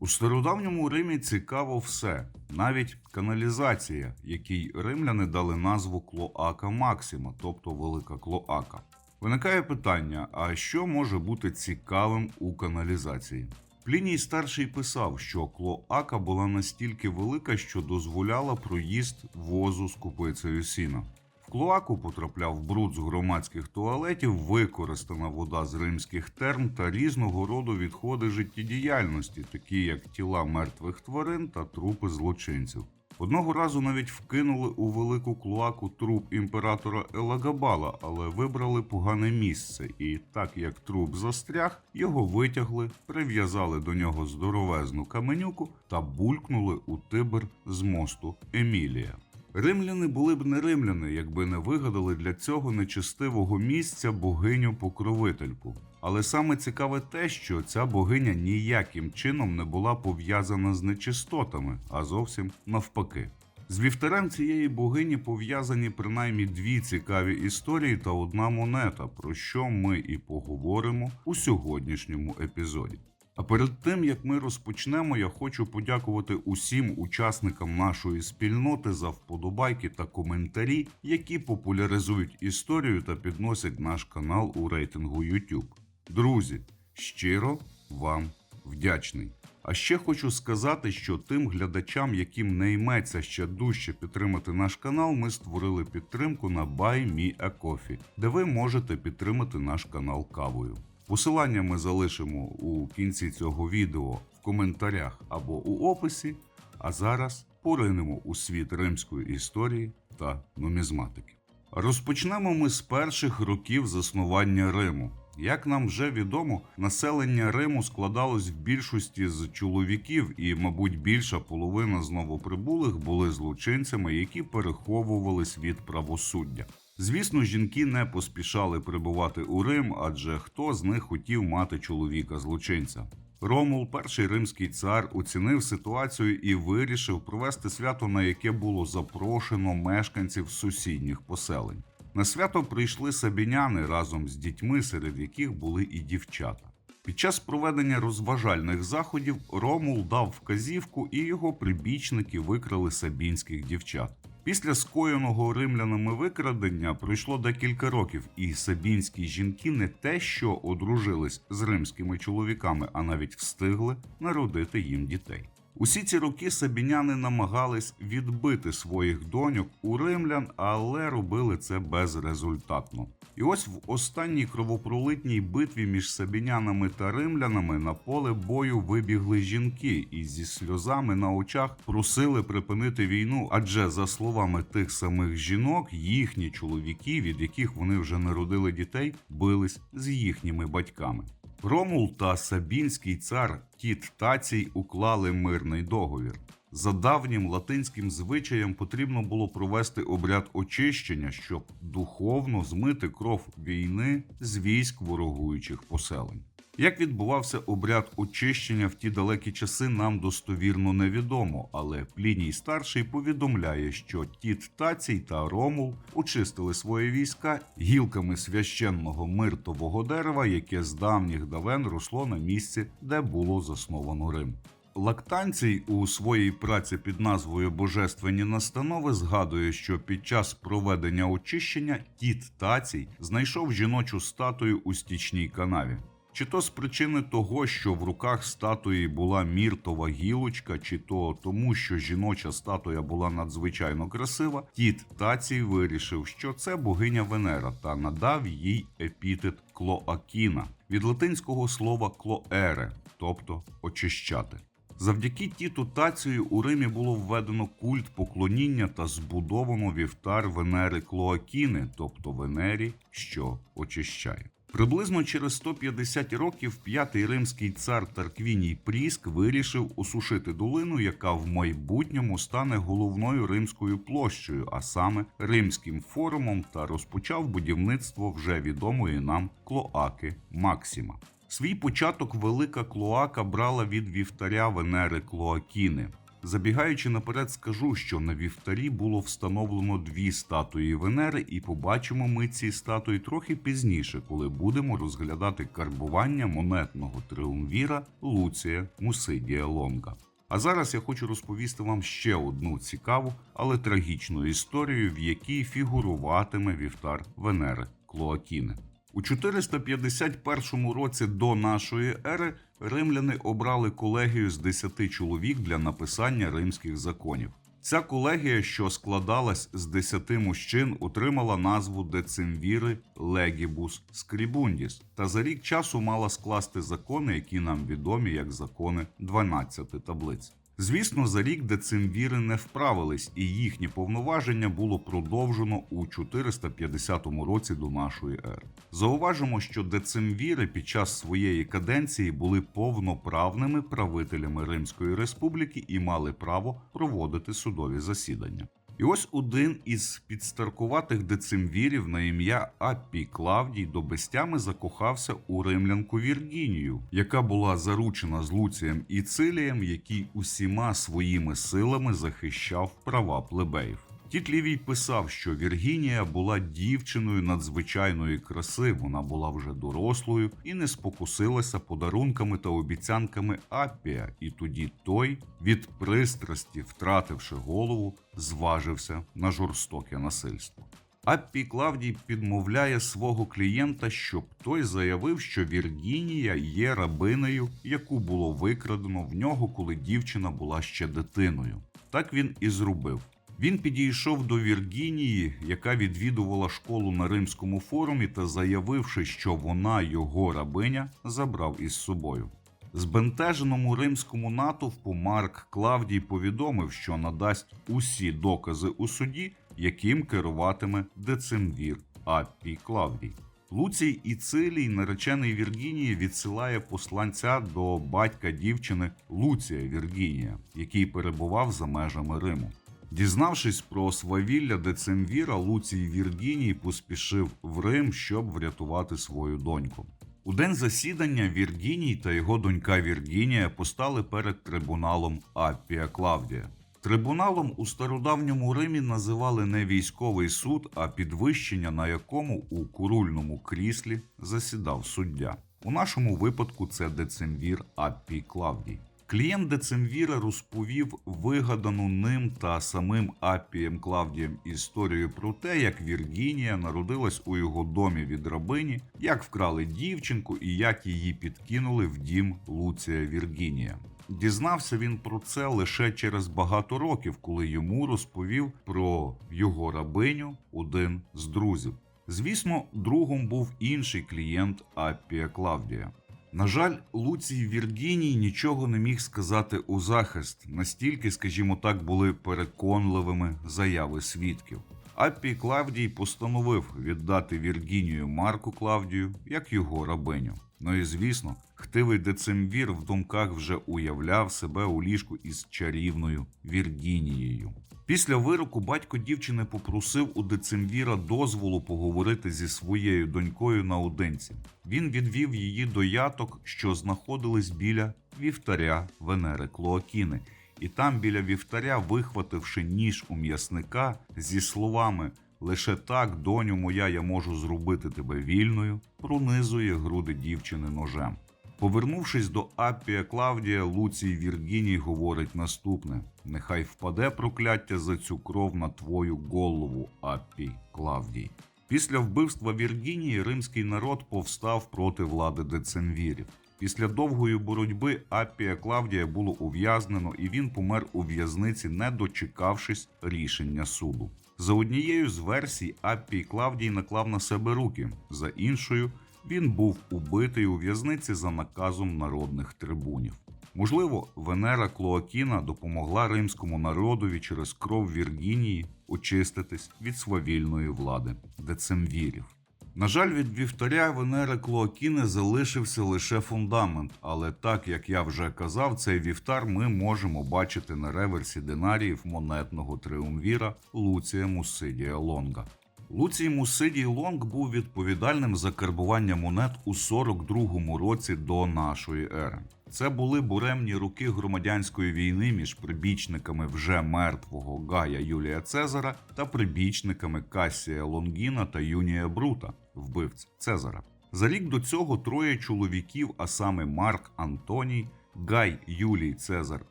У стародавньому Римі цікаво все, навіть каналізація, якій римляни дали назву Клоака Максима, тобто Велика Клоака. Виникає питання: а що може бути цікавим у каналізації? Пліній старший писав, що клоака була настільки велика, що дозволяла проїзд возу з купицею сіна. В клоаку потрапляв бруд з громадських туалетів, використана вода з римських терм та різного роду відходи життєдіяльності, такі як тіла мертвих тварин та трупи злочинців. Одного разу навіть вкинули у велику клоаку труп імператора Елагабала, але вибрали погане місце, і так як труп застряг, його витягли, прив'язали до нього здоровезну каменюку та булькнули у Тибр з мосту Емілія. Римляни були б не римляни, якби не вигадали для цього нечистивого місця богиню покровительку. Але саме цікаве те, що ця богиня ніяким чином не була пов'язана з нечистотами, а зовсім навпаки. З вівтарем цієї богині пов'язані принаймні дві цікаві історії та одна монета, про що ми і поговоримо у сьогоднішньому епізоді. А перед тим як ми розпочнемо, я хочу подякувати усім учасникам нашої спільноти за вподобайки та коментарі, які популяризують історію та підносять наш канал у рейтингу YouTube. Друзі, щиро вам вдячний. А ще хочу сказати, що тим глядачам, яким не йметься ще дужче підтримати наш канал, ми створили підтримку на Buy Me a Coffee, де ви можете підтримати наш канал кавою. Посилання ми залишимо у кінці цього відео в коментарях або у описі. А зараз поринемо у світ римської історії та нумізматики. Розпочнемо ми з перших років заснування Риму. Як нам вже відомо, населення Риму складалось в більшості з чоловіків, і, мабуть, більша половина з новоприбулих були злочинцями, які переховувались від правосуддя. Звісно, жінки не поспішали прибувати у Рим, адже хто з них хотів мати чоловіка злочинця. Ромул, перший римський цар, оцінив ситуацію і вирішив провести свято, на яке було запрошено мешканців сусідніх поселень. На свято прийшли сабіняни разом з дітьми, серед яких були і дівчата. Під час проведення розважальних заходів Ромул дав вказівку, і його прибічники викрали сабінських дівчат. Після скоєного римлянами викрадення пройшло декілька років, і сабінські жінки не те, що одружились з римськими чоловіками, а навіть встигли народити їм дітей. Усі ці роки сабіняни намагались відбити своїх доньок у римлян, але робили це безрезультатно. І ось в останній кровопролитній битві між сабінянами та римлянами на поле бою вибігли жінки і зі сльозами на очах просили припинити війну. Адже за словами тих самих жінок, їхні чоловіки, від яких вони вже народили дітей, бились з їхніми батьками. Ромул та Сабінський цар Тіт Тацій уклали мирний договір. За давнім латинським звичаєм потрібно було провести обряд очищення, щоб духовно змити кров війни з військ ворогуючих поселень. Як відбувався обряд очищення в ті далекі часи, нам достовірно невідомо, але Пліній старший повідомляє, що Тіт Тацій та Ромул очистили свої війська гілками священного миртового дерева, яке з давніх давен росло на місці, де було засновано Рим. Лактанцій у своїй праці під назвою Божественні настанови згадує, що під час проведення очищення Тіт Тацій знайшов жіночу статую у стічній канаві. Чи то з причини того, що в руках статуї була міртова гілочка, чи то тому, що жіноча статуя була надзвичайно красива, тіт Тацій вирішив, що це богиня Венера та надав їй епітет Клоакіна від латинського слова клоере, тобто очищати. Завдяки тіту Тацію у Римі було введено культ поклоніння та збудовано вівтар Венери Клоакіни, тобто Венері, що очищає. Приблизно через 150 років п'ятий римський цар Тарквіній Пріск вирішив осушити долину, яка в майбутньому стане головною римською площею, а саме римським форумом, та розпочав будівництво вже відомої нам клоаки Максима. Свій початок велика клоака брала від вівтаря Венери Клоакіни. Забігаючи наперед, скажу, що на вівтарі було встановлено дві статуї Венери, і побачимо ми ці статуї трохи пізніше, коли будемо розглядати карбування монетного триумвіра Луція Мусидія Лонга. А зараз я хочу розповісти вам ще одну цікаву, але трагічну історію, в якій фігуруватиме вівтар Венери Клоакіни. У 451 році до нашої ери римляни обрали колегію з 10 чоловік для написання римських законів. Ця колегія, що складалась з 10 мужчин, отримала назву Децимвіри Легібус Скрібундіс, та за рік часу мала скласти закони, які нам відомі як закони 12 таблиць. Звісно, за рік децимвіри не вправились, і їхнє повноваження було продовжено у 450 році до нашої ери. Зауважимо, що децимвіри під час своєї каденції були повноправними правителями Римської республіки і мали право проводити судові засідання. І ось один із підстаркуватих децимвірів на ім'я Аппій Клавдій до бестями закохався у римлянку Віргінію, яка була заручена з Луцієм і Цилієм, який усіма своїми силами захищав права плебеїв. Тіт Лівій писав, що Віргінія була дівчиною надзвичайної краси, вона була вже дорослою і не спокусилася подарунками та обіцянками Аппія, і тоді той, від пристрасті, втративши голову, зважився на жорстоке насильство. Аппій Клавдій підмовляє свого клієнта, щоб той заявив, що Віргінія є рабинею, яку було викрадено в нього, коли дівчина була ще дитиною. Так він і зробив. Він підійшов до Віргінії, яка відвідувала школу на римському форумі, та заявивши, що вона його рабиня, забрав із собою. Збентеженому римському натовпу Марк Клавдій повідомив, що надасть усі докази у суді, яким керуватиме децимвір Аппій Клавдій. Луцій і Цилій, наречений Віргінії, відсилає посланця до батька дівчини Луція Віргінія, який перебував за межами Риму. Дізнавшись про свавілля Децимвіра, Луцій Віргіній поспішив в Рим, щоб врятувати свою доньку. У день засідання Віргіній та його донька Віргінія постали перед трибуналом Аппія Клавдія. Трибуналом у стародавньому Римі називали не військовий суд, а підвищення, на якому у курульному кріслі засідав суддя. У нашому випадку це децимвір Аппій Клавдій. Клієнт Децимвіра розповів вигадану ним та самим Аппієм Клавдієм історію про те, як Віргінія народилась у його домі від рабині, як вкрали дівчинку і як її підкинули в дім Луція Віргінія. Дізнався він про це лише через багато років, коли йому розповів про його рабиню один з друзів. Звісно, другом був інший клієнт Аппія Клавдія. На жаль, Луцій Віргіній нічого не міг сказати у захист, настільки, скажімо так, були переконливими заяви свідків. Аппій Клавдій постановив віддати Віргінію Марку Клавдію як його рабиню. Ну і звісно, хтивий децимвір в думках вже уявляв себе у ліжку із чарівною Віргінією. Після вироку батько дівчини попросив у децимвіра дозволу поговорити зі своєю донькою наодинці. Він відвів її до яток, що знаходились біля вівтаря Венери Клоакіни, і там біля вівтаря, вихвативши ніж у м'ясника зі словами Лише так, доню моя, я можу зробити тебе вільною, пронизує груди дівчини ножем. Повернувшись до Аппія Клавдія, Луцій Віргіній говорить наступне: нехай впаде прокляття за цю кров на твою голову, Аппій Клавдій. Після вбивства Віргінії римський народ повстав проти влади децимвірів. Після довгої боротьби Аппія Клавдія було ув'язнено, і він помер у в'язниці, не дочекавшись рішення суду. За однією з версій, Аппій Клавдій наклав на себе руки, за іншою, він був убитий у в'язниці за наказом народних трибунів. Можливо, Венера Клоакіна допомогла римському народові через кров Віргінії очиститись від свавільної влади децимвірів. На жаль, від вівтаря Венери Клоакіни залишився лише фундамент, але так як я вже казав, цей вівтар ми можемо бачити на реверсі динаріїв монетного триумвіра Луція Мусидія Лонга. Луцій Мусидій Лонг був відповідальним за карбування монет у 42-му році до нашої ери. Це були буремні роки громадянської війни між прибічниками вже мертвого Гая Юлія Цезара та прибічниками Касія Лонгіна та Юнія Брута, вбивць Цезара. За рік до цього троє чоловіків, а саме Марк Антоній, Гай Юлій Цезар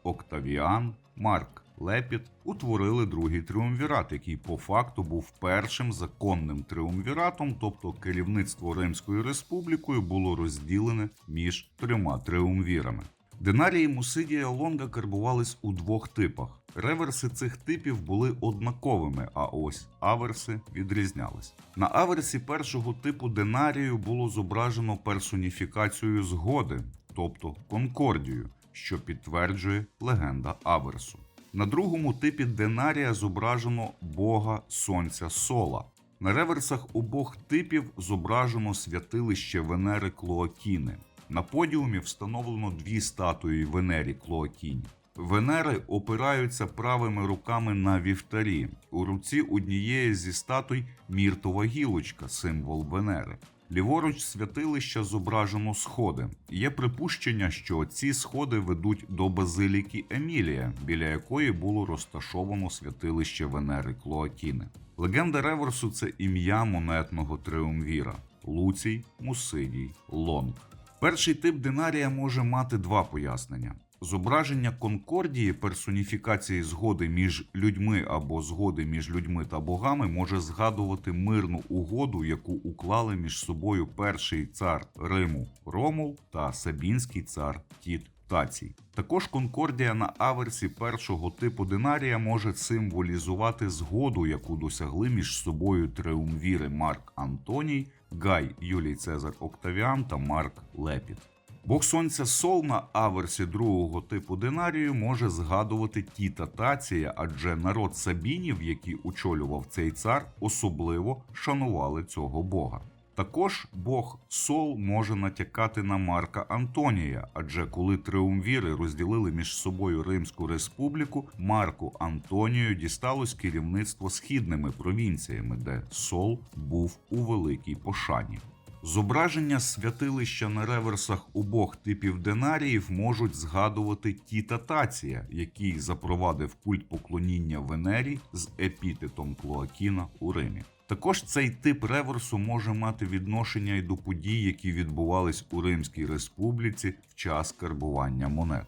Октавіан, Марк Лепіт, утворили другий тріумвірат, який по факту був першим законним тріумвіратом, тобто керівництво Римською республікою було розділене між трьома тріумвірами. Динарії Мусидія Лонга карбувались у двох типах. Реверси цих типів були однаковими, а ось аверси відрізнялись. На аверсі першого типу динарію було зображено персоніфікацію згоди, тобто конкордію, що підтверджує легенда аверсу. На другому типі динарія зображено бога сонця Сола. На реверсах обох типів зображено святилище Венери Клоакіни. На подіумі встановлено дві статуї Венері Клоакіні. Венери опираються правими руками на вівтарі. У руці однієї зі статуй міртова гілочка, символ Венери. Ліворуч святилища зображено сходи. Є припущення, що ці сходи ведуть до базиліки Емілія, біля якої було розташовано святилище Венери Клоатіни. Легенда реверсу це ім'я монетного триумвіра Луцій, Мусидій, Лонг. Перший тип динарія може мати два пояснення. Зображення конкордії персоніфікації згоди між людьми або згоди між людьми та богами може згадувати мирну угоду, яку уклали між собою перший цар Риму Ромул та Сабінський цар Тіт Тацій. Також конкордія на аверсі першого типу динарія може символізувати згоду, яку досягли між собою триумвіри Марк Антоній, Гай Юлій Цезар Октавіан та Марк Лепіт. Бог сонця Сол на аверсі другого типу динарію може згадувати Тіта Тація, адже народ Сабінів, який очолював цей цар, особливо шанували цього бога. Також Бог Сол може натякати на Марка Антонія, адже коли триумвіри розділили між собою Римську республіку, Марку Антонію дісталось керівництво східними провінціями, де Сол був у великій пошані. Зображення святилища на реверсах обох типів динаріїв можуть згадувати Тіта Тація, який запровадив культ поклоніння Венері з епітетом Клоакіна у Римі. Також цей тип реверсу може мати відношення й до подій, які відбувались у Римській республіці в час карбування монет.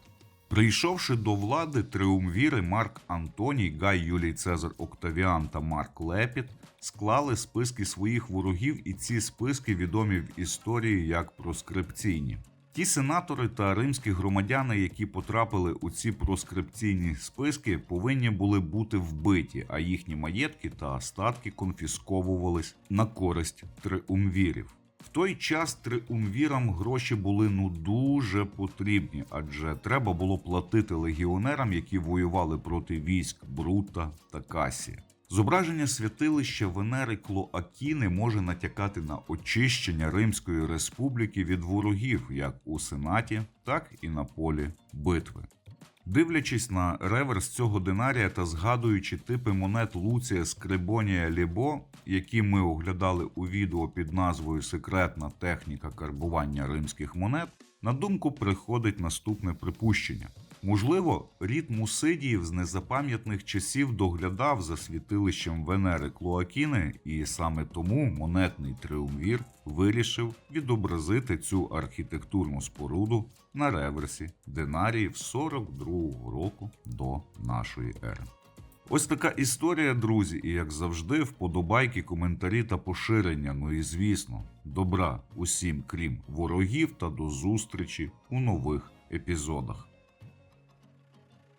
Прийшовши до влади, триумвіри Марк Антоній, Гай Юлій Цезар Октавіан та Марк Лепіт склали списки своїх ворогів, і ці списки відомі в історії як проскрипційні. Ті сенатори та римські громадяни, які потрапили у ці проскрипційні списки, повинні були бути вбиті, а їхні маєтки та статки конфісковувались на користь триумвірів. В той час триумвірам гроші були ну дуже потрібні, адже треба було платити легіонерам, які воювали проти військ Брута та Касія. Зображення святилища Венери Клоакіни може натякати на очищення Римської республіки від ворогів як у Сенаті, так і на полі битви. Дивлячись на реверс цього динарія та згадуючи типи монет Луція Скрибонія Лібо, які ми оглядали у відео під назвою Секретна техніка карбування римських монет, на думку приходить наступне припущення. Можливо, рід Мусидіїв з незапам'ятних часів доглядав за світилищем Венери Клоакіни, і саме тому монетний триумвір вирішив відобразити цю архітектурну споруду на реверсі динаріїв 42-го року до нашої ери. Ось така історія, друзі, і як завжди, вподобайки, коментарі та поширення. Ну і звісно, добра усім, крім ворогів, та до зустрічі у нових епізодах.